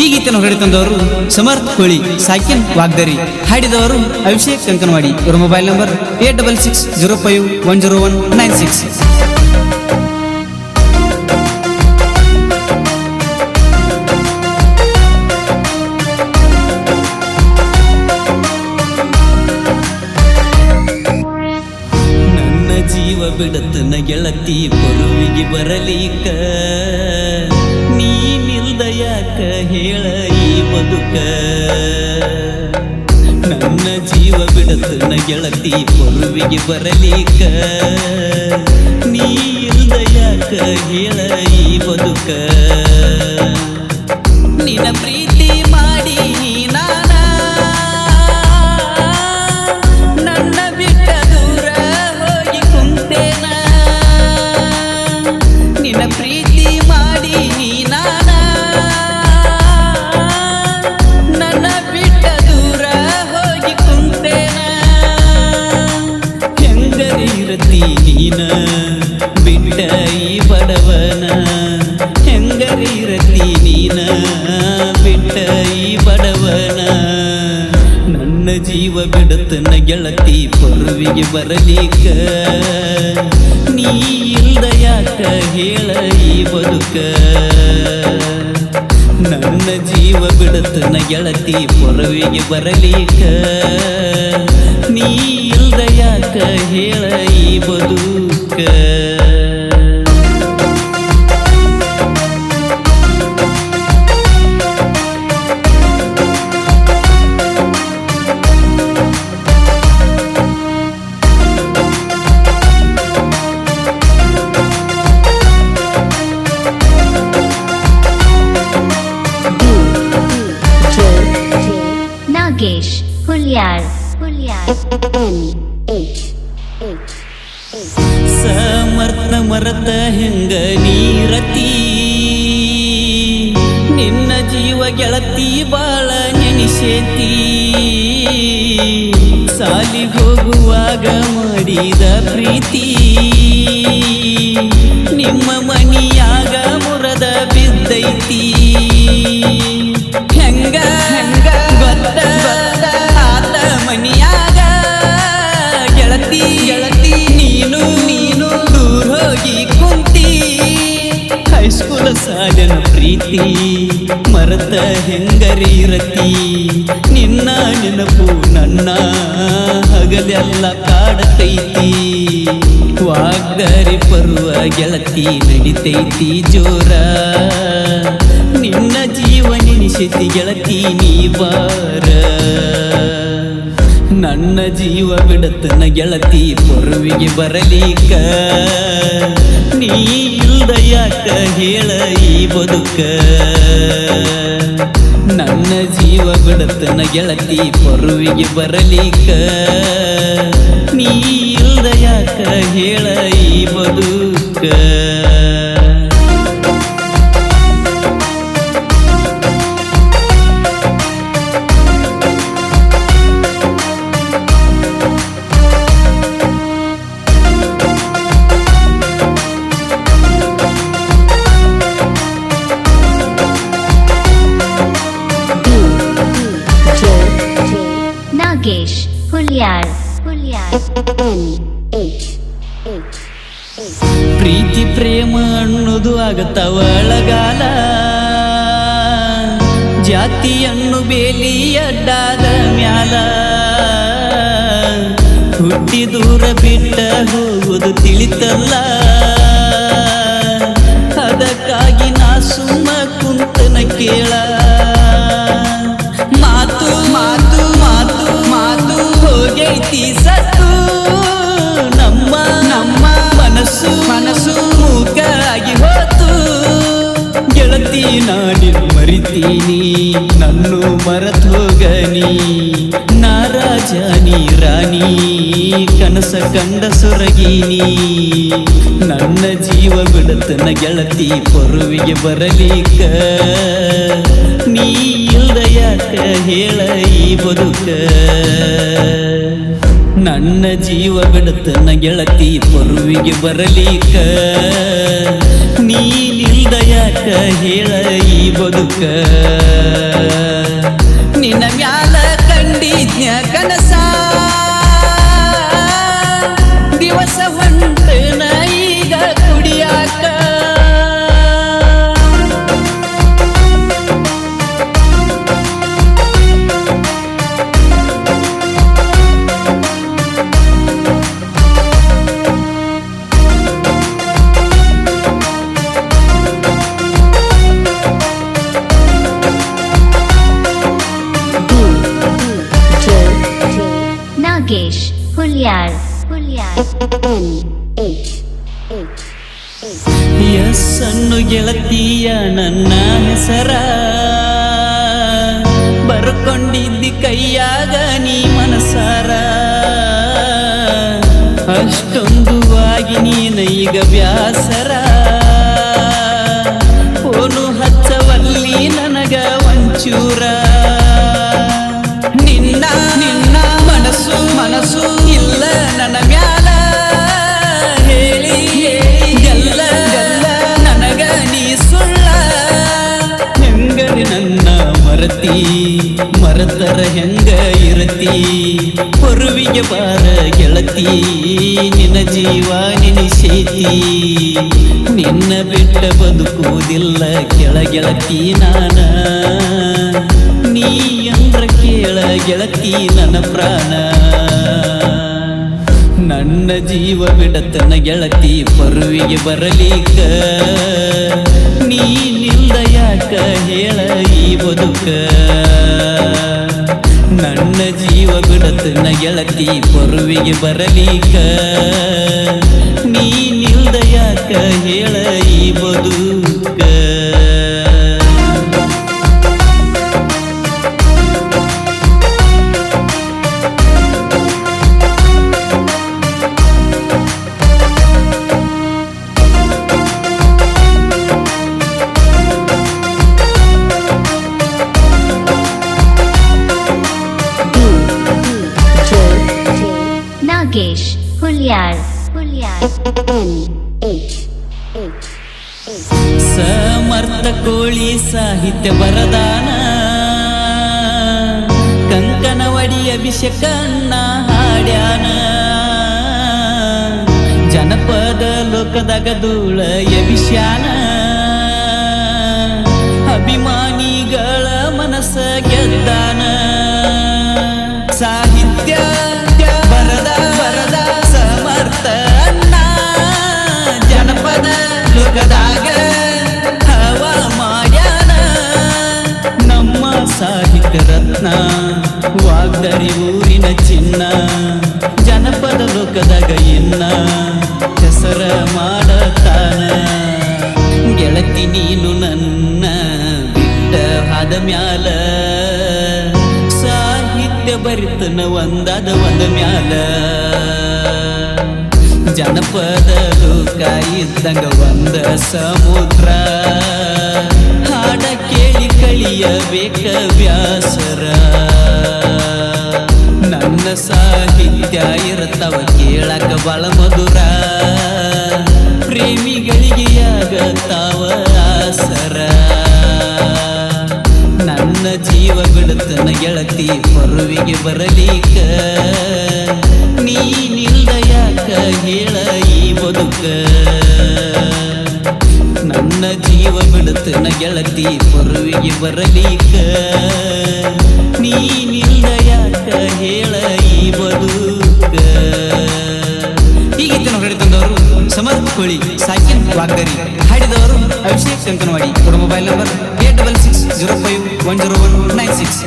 ಈ ಗೀತೆಯನ್ನು ಹೊರಡಿ ತಂದವರು ಸಮರ್ಥ್ ಕೋಳಿ ಸಾಕಿನ್ ವಾಗ್ದರಿ. ಹಾಡಿದವರು ಅಭಿಷೇಕ್ ಕಂಕನವಾಡಿ ಇವರ mobile number eight double six zero five one zero one nine six. ನನ್ನ ಜೀವ ಬಿಡತನ ಗೆಳತಿ ಬರುವಿಗೆ ಬರಲಿಕ್ಕ? ನೀನಿಲ್ದ ಯಾಕ ಹೇಳ ಈ ಬದುಕ? ನನ್ನ ಜೀವ ಬಿಡತನ ಗೆಳತಿ ಪೊರುವಿಗೆ ಬರಲೀಕ ನೀ ಇಲ್ಲದ ಯಾಕ ಹೇಳ ಈ ಬದುಕ? ಬಿಟ್ಟ ಈ ಬಡವನ ಹೆಂಗರಿ ಇರತಿ ನೀನ ಬಿಟ್ಟ ಈ ಬಡವನ ನನ್ನ ಜೀವ ಬಿಡುತ್ತನ ಗೆಳತಿ ಪರುವಿಗೆ ಬರಲಿಕ ನೀ ಇಲ್ದ ಯಾಕ ಹೇಳ ಈ ಬದುಕ ನನ್ನ ಜೀವ ಬಿಡುತ್ತನ ಗೆಳತಿ ಪೊರವಿಗೆ ಬರಲಿಕ ನೀ ಇಲ್ದ ಯಾಕ ಹೇಳ ಈ ಬದುಕ Nagesh H. H. ಸಮರ್ಥ ಮರತ ಹೆಂಗ ನೀರತಿ ನಿನ್ನ ಜೀವ ಗೆಳತಿ ಬಾಳ ನೆನಿಸೇತಿ ಸಾಲಿ ಹೋಗುವಾಗ ಮಾಡಿದ ಪ್ರೀತಿ ನಿಮ್ಮ ಮನಿಯಾಗ ಮುರದ ಬಿದ್ದೈತಿ ಸಾಲಿನ ಪ್ರೀತಿ, ಮರತ ಹೆಂಗರಿ ರತಿ? ನಿನ್ನ ನೆನಪು ನನ್ನ ಹಗಲೆಲ್ಲ ಕಾಡತೈತಿ. ವಾಗ್ದರಿ ಪರ್ವ ಗೆಳತಿ ನಡಿತೈತಿ ಜೋರ. ನಿನ್ನ ಜೀವ ನೆನಿಸಿತಿ ಗೆಳತಿ ನೀ ಬಾರ ನನ್ನ ಜೀವ ಬಿಡತನ ಗೆಳತಿ ಪೊರುವಿಗೆ ಬರಲಿಕ ನೀ ಇಲ್ದ ಯಾಕ ಹೇಳ ಈ ಬದುಕ? ನನ್ನ ಜೀವ ಬಿಡತನ ಗೆಳತಿ ಪೊರುವಿಗೆ ಬರಲಿಕ ನೀ ಇಲ್ದ ಯಾಕ ಹೇಳ ಈ ಬದುಕ? Nagesh H. H. ಪ್ರೀತಿ ಪ್ರೇಮ ಅನ್ನೋದು ಆಗತ್ತವ ಅಳಗಾಲ ಜಾತಿಯನ್ನು ಬೇಲಿ ಅಡ್ಡಾದ ಮ್ಯಾಲ. ಹುಟ್ಟಿ ದೂರ ಬಿಟ್ಟ ಹೋಗುವುದು ತಿಳಿತಲ್ಲ. ಅದಕ್ಕಾಗಿ ನಾ ಸುಮ್ಮ ಕುಂತನ ಕೇಳ. ನಾನಿನ್ ಮರಿತೀನಿ, ನನ್ನು ಮರತೋಗನಿ. ಹೋಗನಿ ನಾರಾಜಾನಿ ರಾಣಿ, ಕನಸ ಕಂಡ ಸೊರಗೀನಿ. ನನ್ನ ಜೀವ ಬಿಡತನ ಗೆಳತಿ ಪೊರುವಿಗೆ ಬರಲಿಕ ನೀ ಇಲ್ದ ಯಾಕ ಹೇಳ ಈ ಬದುಕ? ನನ್ನ ಜೀವ ಬಿಡುತ್ತನ ಗೆಳತಿ ಪೊರುವಿಗೆ ಬರಲೀಕ ನೀನಿಲ್ದ ಯಾಕ ಹೇಳ ಈ ಬದುಕ? ನಿನ್ನ ಮ್ಯಾಲ ಕಂಡಿದ್ಯ ಕನಸ Nagesh Hulyar ಎಸ್ ಅನ್ನು ಗೆಳತಿಯ ನನ್ನ ಹೆಸರ ಬರ್ಕೊಂಡಿದ್ದಿ ಕೈಯಾಗ ನೀ ಮನಸಾರ. ಅಷ್ಟೊಂದು ಆಗಿ ನೀನ ಈಗ ವ್ಯಾಸರ. ಫೋನು ಹಚ್ಚವಲ್ಲಿ ನನಗ ಒಂಚೂರ ನಿನ್ನ ಜೀವ ನಿನಿಸೇತಿ ನಿನ್ನ ಬಿಟ್ಟ ಬದುಕುವುದಿಲ್ಲ ಕೆಳ ಗೆಳತಿ ನಾನ. ನೀ ಅಂದ್ರ ಕೇಳ ಗೆಳತಿ ನನ್ನ ಪ್ರಾಣ. ನನ್ನ ಜೀವ ಬಿಡತನ ಗೆಳತಿ ಪರುವಿಗೆ ನೀ ನಿಲ್ದ ಯಾಕ ಹೇಳ ಈ ಬದುಕ? ನನ್ನ ಜೀವ ಬಿಡತನ ಗೆಳತಿ ಪೊರುವಿಗೆ ಬರಲಿಕ ನೀ ಯಾಕ ಹೇಳ ಈ ಬದುಕ Nagesh Hulyar Hulyar ಸಮರ್ಥ ಕೋಳಿ ಸಾಹಿತ್ಯ ಬರದಾನ ಕಂಕನವಡಿ ಅಭಿಷೇಕನ್ನ ಹಾಡ್ಯಾನ. ಜನಪದ ಲೋಕದಾಗ ಧೂಳ ಎಬಿಶ್ಯಾನ ಅಭಿಮಾನಿಗಳ ಮನಸ್ಸ ಗೆದ್ದಾನ. ಹಾದ ಮ್ಯಾಲ. ಸಾಹಿತ್ಯ ಬರಿತನ ಒಂದಾದ ಒಂದ ಮ್ಯಾಲ. ಜನಪದ ಲೋಕ ಇದ್ದಂಗ ಒಂದ ಸಮುದ್ರ. ಹಾಡ ಕೇಳಿ ಕಳಿಯಬೇಕ ವ್ಯಾಸರ. ಬರಲಿಕ ನೀನಿಲ್ಲ ಯಾಕ ಹೇಳ ಈ ಬದುಕ. ಈ ಗೀತೆಯನ್ನು ಹೊಡೆತಂದವರು ಸಮರ್ಥ ಕೋಳಿ, ಸಾಕಿನ್ ವಾಗ್ದರಿ. ಹಾಡಿದವರು ಅಭಿಷೇಕ್ ಕಂಕನವಾಡಿ ಇವರ mobile number eight double six zero five one zero one nine six.